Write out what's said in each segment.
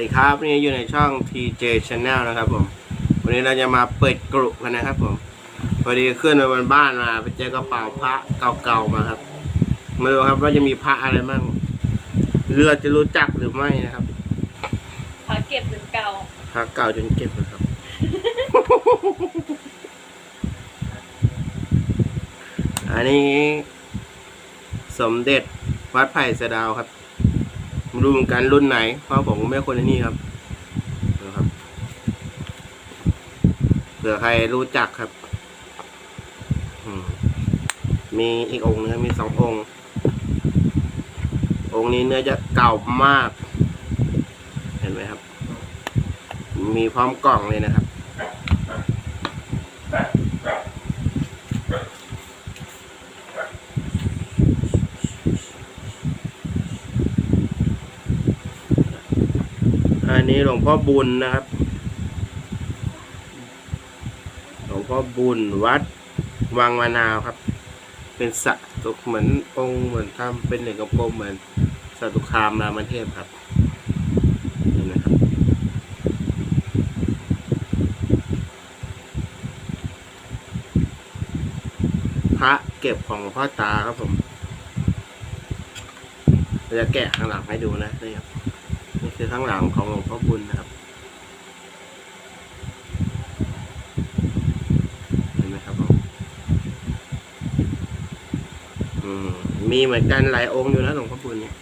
ดีครับนี่อยู่ในช่อง TJ Channel นะครับผม วันนี้เราจะมาเปิดกรุกันนะครับผมพอดีขึ้นไปบนบ้านมาไปเจอกระเป๋าพระเก่าๆมาครับ มาดูครับว่าจะมีพระอะไรบ้างเรือจะรู้จักหรือไม่นะครับพาเก็บถึงเก่าพระเก่าจนเก็บเลยครับ อันนี้ สมเด็จวัดไผ่สะดาวครับ ไม่รู้เหมือนกันรุ่นไหนเพราะผมไม่คนนี่ครับนะครับเผื่อใครรู้จักครับมมีอีกองค์นึงมีสององค์ องค์นี้เนื้อจะเก่ามาก เห็นไหมครับ มีพร้อมกล่องเลยนะครับ อันนี้หลวงพ่อบุญนะครับ หลวงพ่อบุญวัดวังมะนาวครับ เป็นสระตกเหมือนองค์เหมือนทำเป็นเหล็กกลมๆเหมือนสตุคามรามเทพครับเห็นไหมครับ พระเก็บของพ่อตาครับผมเราจะแกะข้างหลังให้ดูนะนี่ครับ คือข้างหลังของหลวงพ่อบุญนะครับเห็นไหมครับผมมมีเหมือนกันหลายองค์อยู่นะหลวงพ่อบุญเนี่ย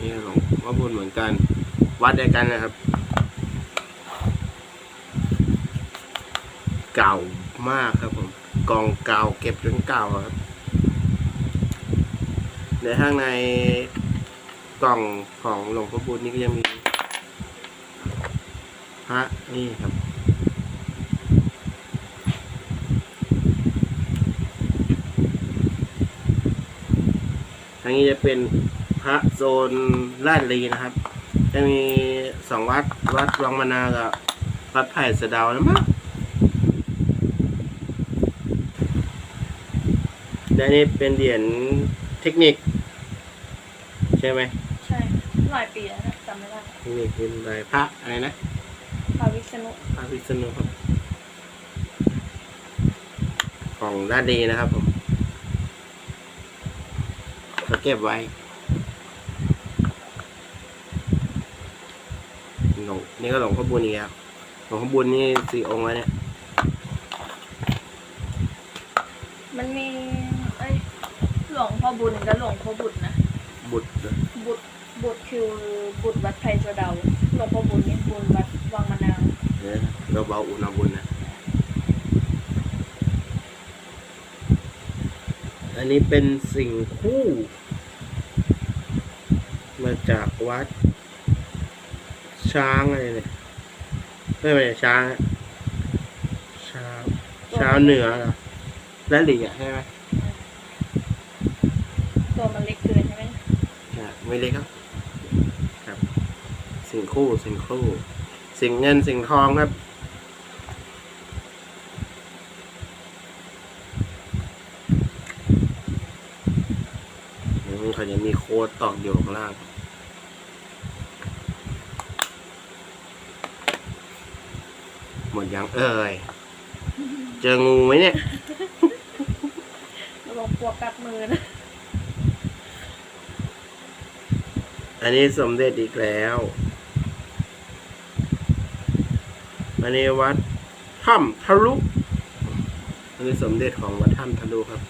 นี่หลวงพ่อบุญเหมือนกัน วัดเดียวกันนะครับ เก่ามากครับผม กองเก่าเก็บจนเก่าครับในข้างในกล่องของหลวงพ่อบุญนี่ก็ยังมีพระนี่ครับ ทางนี้จะเป็นพระโซนลาดลีนะครับ จะมีสองวัดวัดวังมนากับวัดไผ่สะดาวนะมั้ง และนี่เป็นเหรียญเทคนิค ใช่ไหมใช่หลายปีแล้วนะจำไม่ได้เทคนิคเป็นอะไรพระอะไรนะพาวิษณุพระพิษณุครับของด้านดีนะครับผมก็เก็บไว้หลวงนี่ก็หลวงพ่อบุญอีกแล้วหลวงพ่อบุญนี่สี่องค์แล้วเนี่ย มันมีเอ้ยหลวง พ่อบุญกับหลวงพ่อบุตรนะ บุตรบุตรบุตรคือบุตรวัดไทยสะเดาหลวงพ่อบุญนี่บุญวัดวังมะนาวเนี่ยเราเบาอุณหบุญนะอันนี้เป็นสิ่งคู่ มาจากวัด ช้างอะไรเนี่ยไม่ใช่ช้างอะช้างช้างเหนือเหรอและหลีอะใช่ไหม ตัวมันเล็กเกินใช่ไหม อะ ไม่เล็กครับครับสิ่งคู่สิ่งคู่ สิ่งเงินสิ่งทองครับนี่เขาจะมีโค้ดตอกอยู่ข้างล่างหมดยังเอ่ยเจองูไหมเนี่ยหลวงปวกกัดมือนะ อันนี้สมเด็จอีกแล้วอันนี้วัดถ้ำทะลุอันนี้สมเด็จของวัดถ้ำทะลุครับ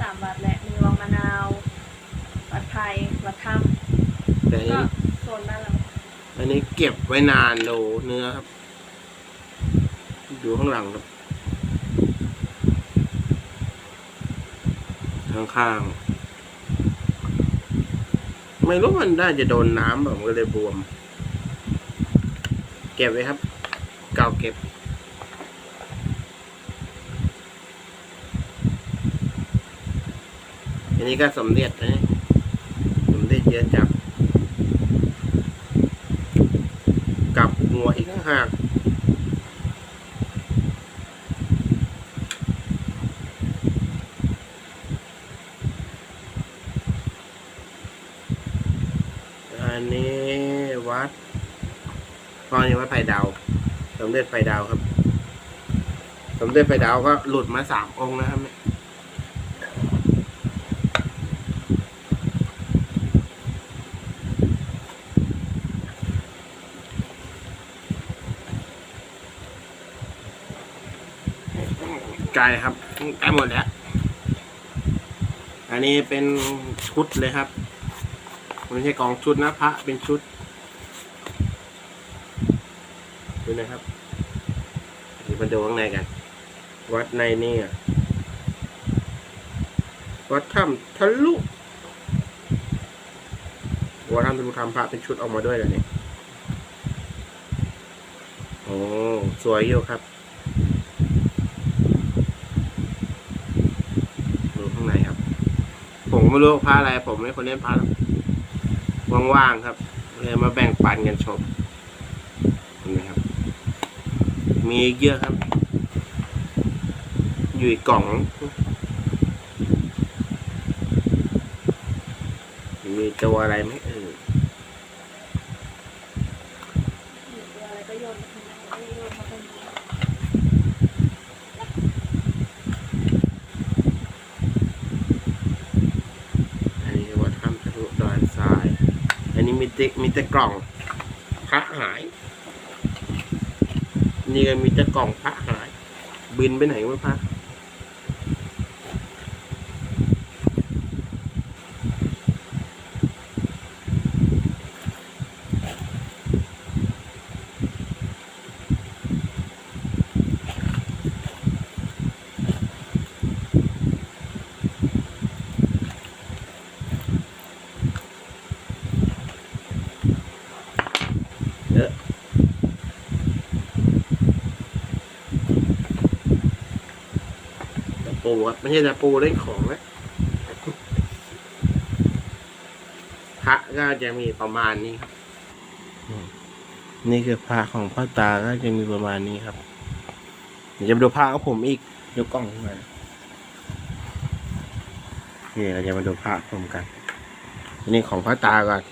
สามวัดแหละมีวังมะนาว วัดไทย วัดถ้แต่อันำก็นี้โซนบ้านเราอันนี้เก็บไว้นานดูเนื้อครับ อยู่ข้างหลังครับ ข้างๆ ไม่รู้มันได้จะโดนน้ำแบบมันก็เลยบวม เก็บไว้ครับ เก่าเก็บ อันนี้ก็สมเด็จนะสมเด็จเยอะจับ กับหัวอีกต่างหาก อ นนี้วัดตอนนี้วัดไผ่ดาว สมเด็จไผ่ดาวครับ สมเด็จไผ่ดาวก็หลุดมาสามองค์นะครับเนี่ยไกลครับใกล้หมดแล้ว อันนี้เป็นชุดเลยครับ ไม่ใช่กองชุดนะพระเป็นชุดดูนะครับเดี๋ยวมาดูข้างในกัน วัดในนี่วัดถ้ำทะลุวัดถ้ำทะลุทำพระเป็นชุดออกมาด้วยเลยเนี่ยโอ้สวยอยู่ครับดูข้างในครับ ผมไม่รู้พระอะไร ผมไม่คนเล่นพระ ว่างๆครับ เลยมาแบ่งปันกันชมนะครับ มีอีกเยอะครับ อยู่อีกกล่องมีตัวอะไรไหมเออ มีตัวอะไรก็โยนมาทางนั้นก็โยนมาทางนี้ อันนี้วัดถ้ำทะลุดอยทราย อันนี้ มีแต่มีแต่กล่องพระหาย นี่ก็มีแต่กล่องพระหาย บินไปไหนวะพระ ปูครับไม่ใช่ตะปูเล่นของนะพระก็จะมีประมาณนี้ครับ นี่คือพระของพ่อตาก็จะมีประมาณนี้ครับ เดี๋ยวจะมาดูพระของผมอีกยกกล้องขึ้นมานี่เราจะมาดูพระผมกันอันนี้ของพ่อตาก่อน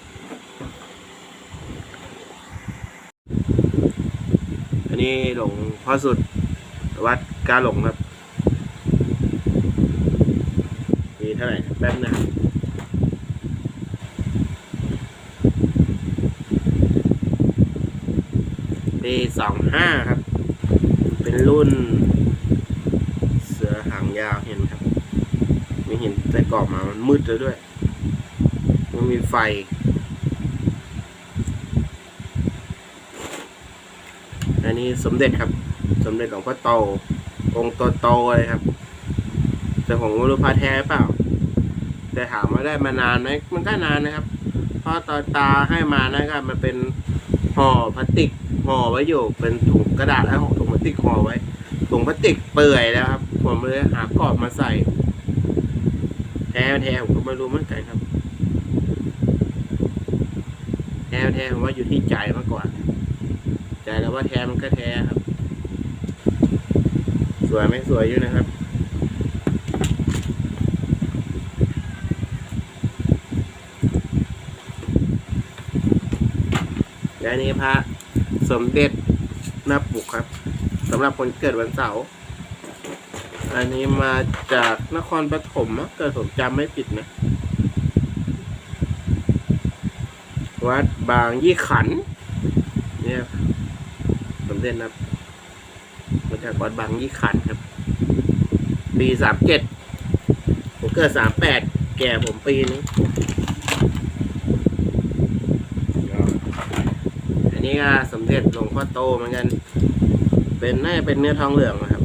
อันนี้หลวงพ่อสุดวัดกาหลงครับ มี เท่าไหร่แป๊บนะครับปีสองห้าครับ เป็นรุ่น เสือหางยาวเห็นครับ ไม่เห็นแต่กรอบมามันมืดแล้วด้วย มันมีไฟอันนี้สมเด็จครับ สมเด็จหลวงพ่อโตองค์โตๆเลยครับ แต่ผมไม่รู้พระแท้เปล่า แต่ถามว่าได้มานานไหมมันก็นานนะครับ เพราะตอนตาให้มานะครับมันเป็นห่อพลาสติกห่อไว้อยู่เป็นถุงกระดาษแล้วถุงพลาสติกห่อไว้ถุงพลาสติกเปื่อยแล้วครับ ผมเลยหากรอบมาใส่แท้แท้ผมก็ไม่รู้เหมือนกันครับแท้แท้ผมว่าอยู่ที่ใจมากกว่าใจแล้วว่าแท้มันก็แท้ครับ สวยไหมสวยอยู่นะครับ และนี่พระสมเด็จหน้าปุกครับสำหรับคนเกิดวันเสาร์อันนี้มาจากนครปฐมอะเกิดผมจำไม่ผิดนะ วัดบางยี่ขัน เนี่ยสมเด็จนับมาจากวัดบางยี่ขันครับ ปีสามเจ็ดผมเกิดสามแปดแก่ผมปีนึ อันนี้ก็สมเด็จหลวงพ่อโตเหมือนกัน เป็นน่าจะเป็นเนื้อทองเหลืองนะครับ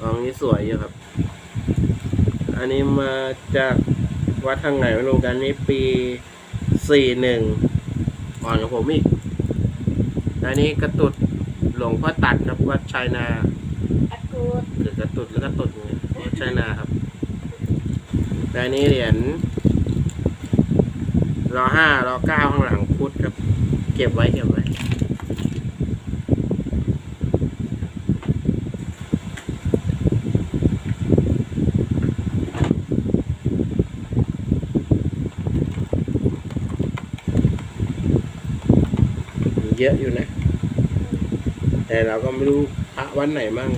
ทองนี้สวยอยู่ครับ อันนี้มาจากวัดทางไหนไม่รู้กันนี่ปีสี่หนึ่งอ่อนกว่าผมอีก อันนี้กระตุดหลวงพ่อตัดครับวัดชายนาอัดกูดหรือกระตุดหรือกระตุดเนี่ยวัดชายนาครับแต่อันนี้เหรียญ รอห้ารอเก้าข้างหลังพุทธครับ เก็บไว้เก็บไว้เยอะอยู่นะ แต่เราก็ไม่รู้พระวันไหนมั่ง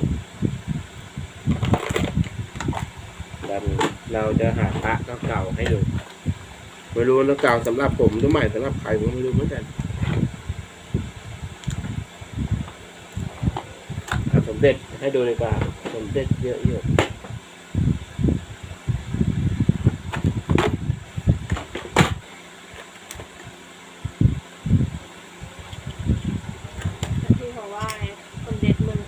ดันเราจะหาพระเก่าๆให้ดู ไม่รู้ว่าเก่าสำหรับผมหรือใหม่สำหรับใครผมไม่รู้เหมือนกันเอาสมเด็จให้ดูดีกว่าสมเด็จเยอะอยู่ที่เขาว่าไงสมเด็จหมื่น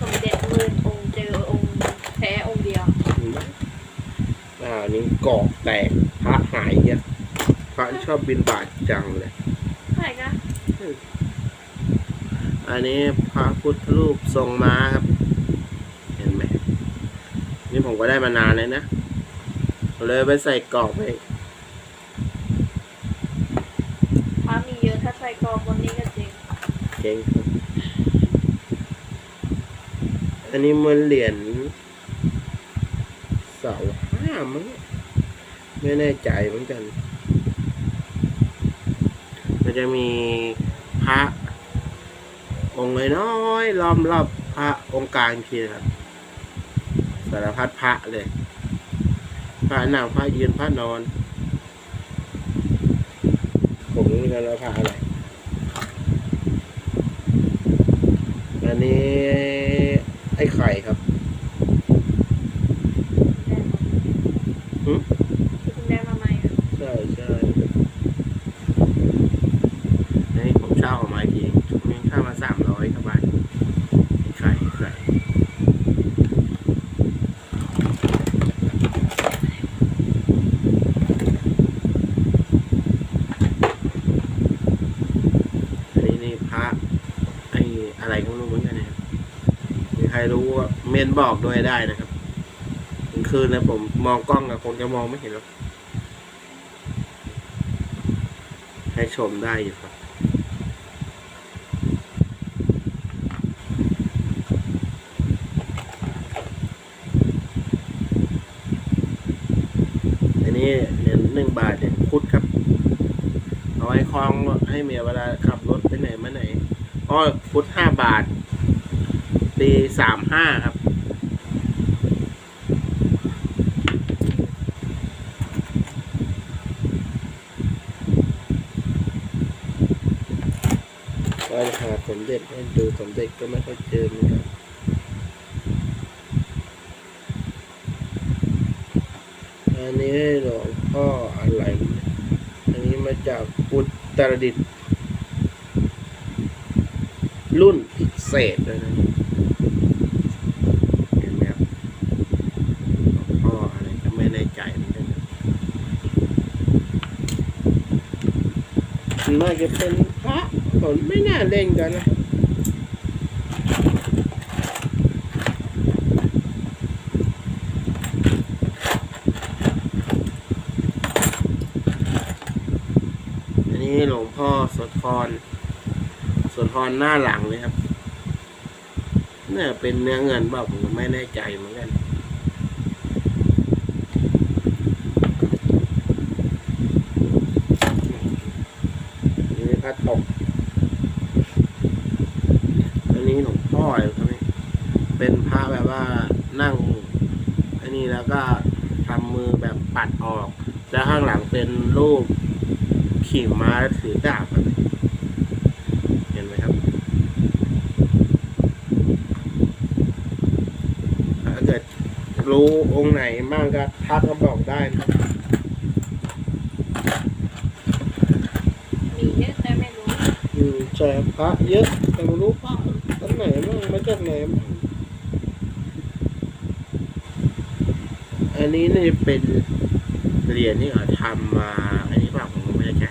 สมเด็จหมื่นองค์เจอองค์แท้องค์เดียวเห็นไหมอ่านี่กอกแตกพระหายเยอะพระ ชอบบินบาทจังเลยใช่นะอันนี้พระพุทธรูปทรงม้าครับ เห็นไหมนี่ผมก็ได้มานานเลยนะ เลยไปใส่กรอบไปพระมีเยอะถ้าใส่กรอบบนนี้ก็จริงเก่งครับอันนี้มันเหรียญเสาห้ามั้งไม่แน่ใจเหมือนกันมัน จะมีพระองค์น้อยล้อมรอบพระองค์กลางทีนะครับสารพัดพระเลย พระนั่งพระยืนพระนอน ผมรู้เหมือนกันว่าพระอะไร อันนี้ไอ้ไข่ครับ หึ ที่คุณได้มาใหม่อะ ใช่ใช่อันนี้ผมเช่าออกมาอีกทีนี่เช่ามาสามร้อยกว่าบาทไอ้ไข่ไอ้ไข่อันนี้นี่พระไอ้อะไรก็ไม่รู้เหมือนกันเนี่ยมีใครรู้ว่า เมนบอกด้วยได้นะครับคืนแล้วผมมองกล้องกับคนจะมองไม่เห็นหรอกให้ชมได้อยู่ครับ อันนี้เหรียญหนึ่งบาทเนี่ยพุทธครับ เอาไว้คล้องให้เมียเวลาขับรถไปไหนมาไหนอ๋อพุทธห้าบาท ปีสามห้าครับ ก็หาสมเด็จให้ดูสมเด็จก็ไม่ค่อยเจอเหมือนกันอันนี้หลวงพ่ออะไรอันนี้มาจากอุตรดิตถ์รุ่นพิเศษเลยนะเห็นไหมครับหลวงพ่ออะไรก็ไม่แน่ใจเหมือนกันนะ น่าจะเป็นพระผมไม่น่าเล่นกันนะอันนี้หลวงพ่อโสธรโสธรหน้าหลังเลยครับเนี่ยเป็นเนื้อเงินเปล่าผมก็ไม่แน่ใจเหมือนกันนี่พระตก อันนี้หลวงพ่ออยู่ครับนี่เป็นพระแบบว่านั่ง อันนี้แล้วก็ทำมือแบบปัดออก แล้วข้างหลังเป็นรูปขี่ม้าถือดาบอะไรเห็นไหมครับ ถ้าเกิดรู้องค์ไหนบ้างก็ทักก็บอกได้นะมีเยอะแต่ไม่รู้อืมใช่ครับพระเยอะแต่ไม่รู้พระตั้งไหนบ้างมาจากไหนบ้างอันนี้นี่เป็น เหรียญนี่เขาทำมาอันนี้ป่าผมไม่แน่ใจ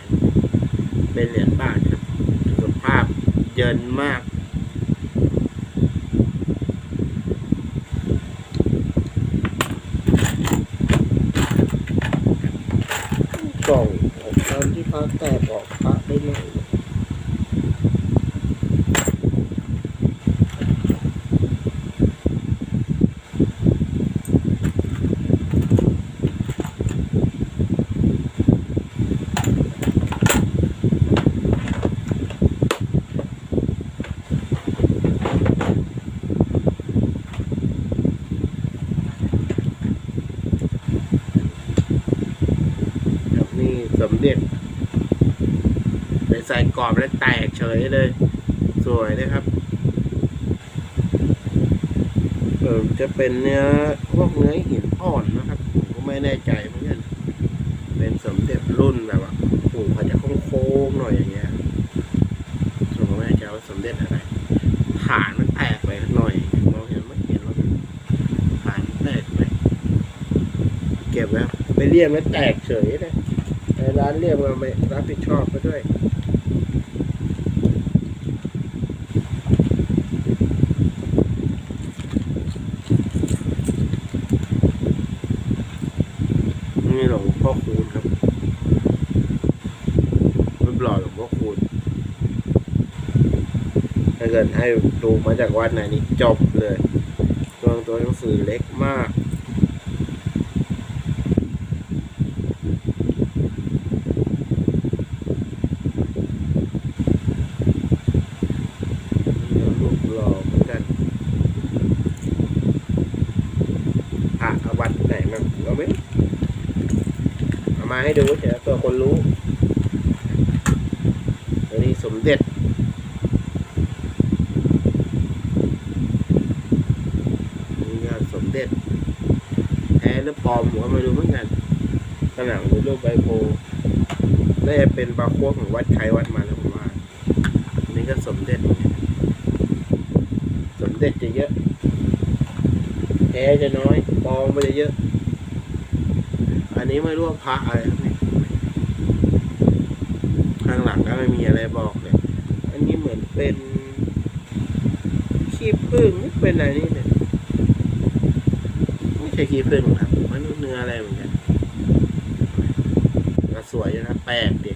เป็นเหรียญบาทครับสุขภาพเยินมากกล่องของตอนที่พระแตกออกพระได้ไหม สมเด็จไปใส่กรอบแล้วแตก เฉยเลย สวยนะครับเออจะเป็นเนื้อพวกเนื้อหินอ่อนนะครับผมก็ไม่แน่ใจเหมือนกันเป็นสมเด็จรุ่นแบบว่าโอ้โหเขาจจะโค้งๆหน่อยอย่างเงี้ยผมก็ไม่แน่ใจว่าสมเด็จอะไรฐานมันแตกไปหน่อยมองเห็นไม่เห็นหรอกฐานมันแตกไปเก็บไว้ครับไปเรียกแล้วแตกเฉยเลยร้านเรียกมาไม่รับผิดชอบไปด้วย นี่หลวงพ่อคูณครับรูป หล่อหลวงพ่อคูณถ้าเกิดให้ดูมาจากวัดไหนนี่จบเลยตัวตัวหนังสือเล็กมากนี่รูปหล่อเหมือนกันพระเอาวัดไหนมาเราไม่เอามาให้ดูเฉยๆตัวคนรู้ เด็จนี่งานสมเด็จแท้หรือปลอมผมก็ไม่รู้เหมือนกันขนาดมีรูปใบโพน่าจะเป็นบาโค้ของวัดใครวัดมาแล้วผมว่าอันนี้ก็สมเด็จ สมเด็จจะเยอะแท้จะน้อยปลอมมันจะเยอะ อันนี้ไม่รู้ว่าพระอะไรข้างหลังก็ไม่มีอะไรบอก มือนเป็นขี้ผึ้งเป็นอะไรนี่เนี่ยไม่ใช่ขี้ผึ้งครับมันเนื้ออะไรเหมือนกันก็สวยนะแปลกดิ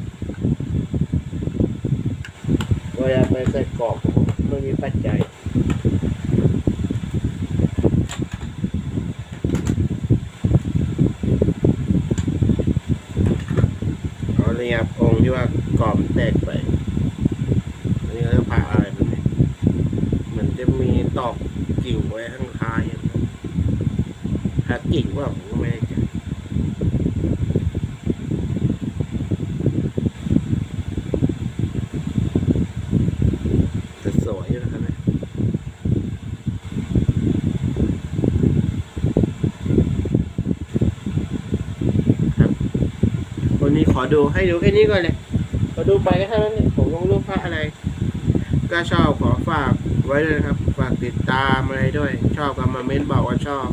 เวลาไปใส่กรอบไม่มีปัจจัยเอาเนี่ยครับองค์ที่ว่ากรอบแตกไป อันนี้ก็จะผ่าอะไรมันเนี่ยเหมือนจะมี ตอกกิ่งไว้ข้างท้ายอะถ้ากิ่งว่าผมไม่แน่ใจแต่สวยนะครับเนี่ยครับวันนี้ขอดูให้ดูแค่นี้ก่อนเลยพอดูไปก็เท่านั้นเองผมลงรูปภาพอะไร ก็ชอบขอฝาก ไว้ด้วยนะครับ ฝากติดตามอะไรด้วย ชอบก็มาเม้นบอกว่าชอบ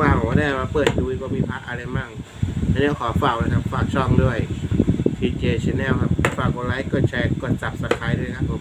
ว่างๆผมก็ได้มาเปิดดูว่ามีพระอะไรมั่งอันนี้ขอฝากนะครับ ฝากช่องด้วย TJ Channel ครับ ฝากกดไลค์ กดแชร์ กด subscribe ด้วยครับผม